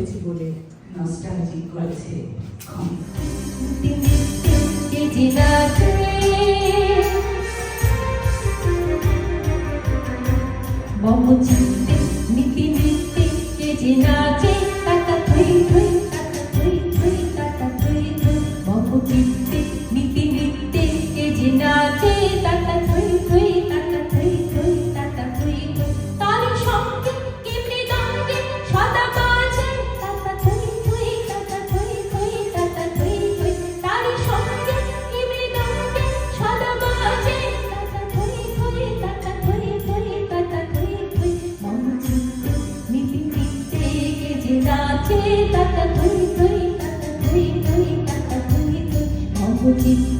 হয়েছে বলে নস্টালজি করেছে। নিতি নিতি নাচে 不停。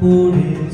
不离。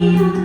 you.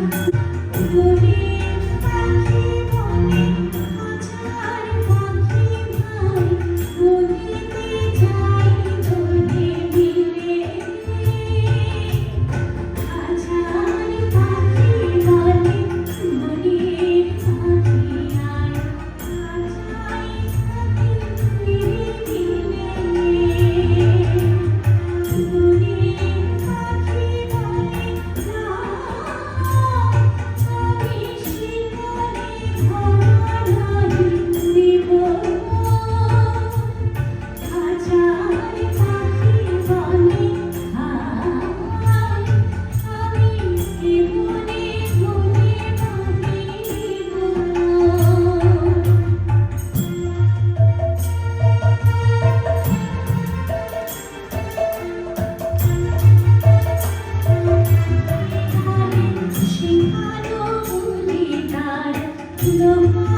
love.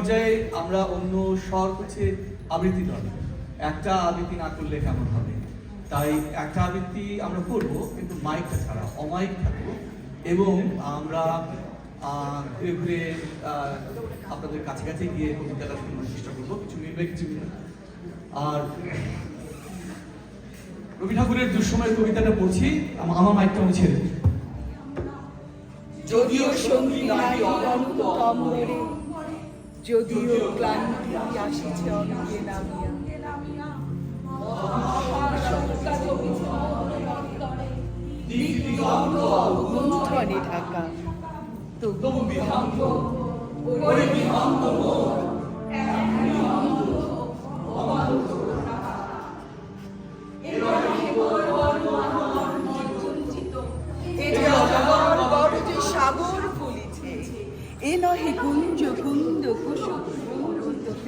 পর্যায়ে আমরা অন্য স্বর হচ্ছে আবৃত্তি দল একটা আবৃত্তি না করলে কেমন হবে? তাই একটা আবৃত্তি আমরা করব, কিন্তু মাইকটা ছাড়া, অমাইক থাকব। এবং আমরা ঘুরে ঘুরে আপনাদের কাছাকাছি গিয়ে কবিতাটা শোনার চেষ্টা করব। কিছু মিলবে কিছু মিলবে আর রবি ঠাকুরের দুঃসময়ের কবিতাটা পড়ছি। আম- আমার মাইকটা আমি ছেড়ে যদিও সঙ্গী নাই অনন্ত কম্বরে যদিও ক্লান্তি আসিছে অনেকে নামিয়া। গুণ্ঠনে ঢাকা। তবু বিহঙ্গ বিহঙ্গ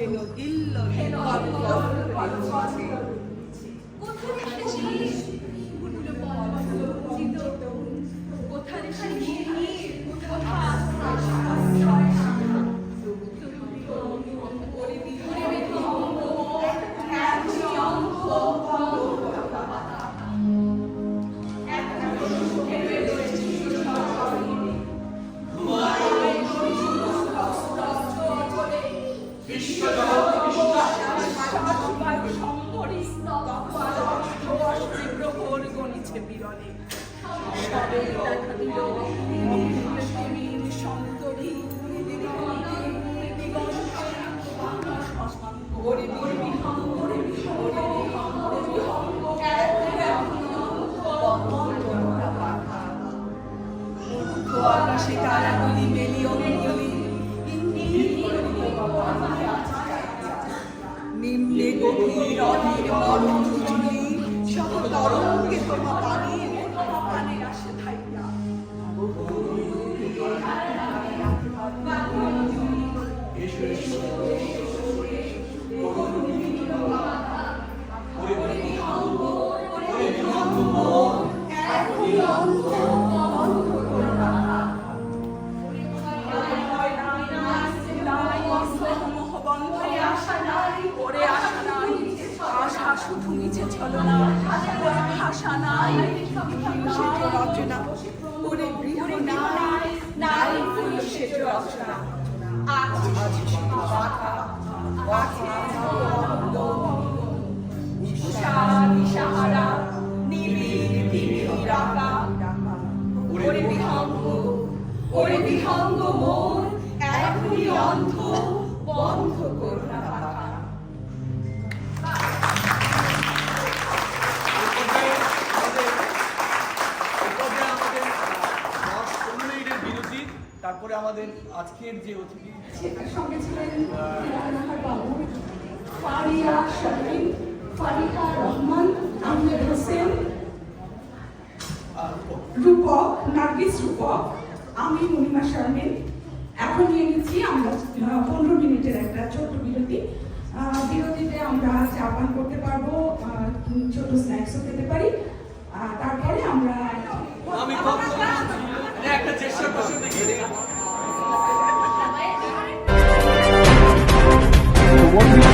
ফেন গিল্ল আকাশে ভাষা নাই মন এখনই অন্ধ বন্ধ করোনা পাখা। তারপরে আমাদের আজকের যে অতিথি সঙ্গে ছিলেন ফারিয়া ফারিহা রহমান আহমেদ হোসেন রূপক নার্গিস রূপক আমি মনিমা শারমিন। এখন নিয়ে নিচ্ছি আমরা পনেরো মিনিটের একটা ছোট্ট বিরতি। বিরতিতে আমরা চা পান করতে পারব ছোট স্ন্যাক্সও খেতে পারি। তারপরে আমরা what? we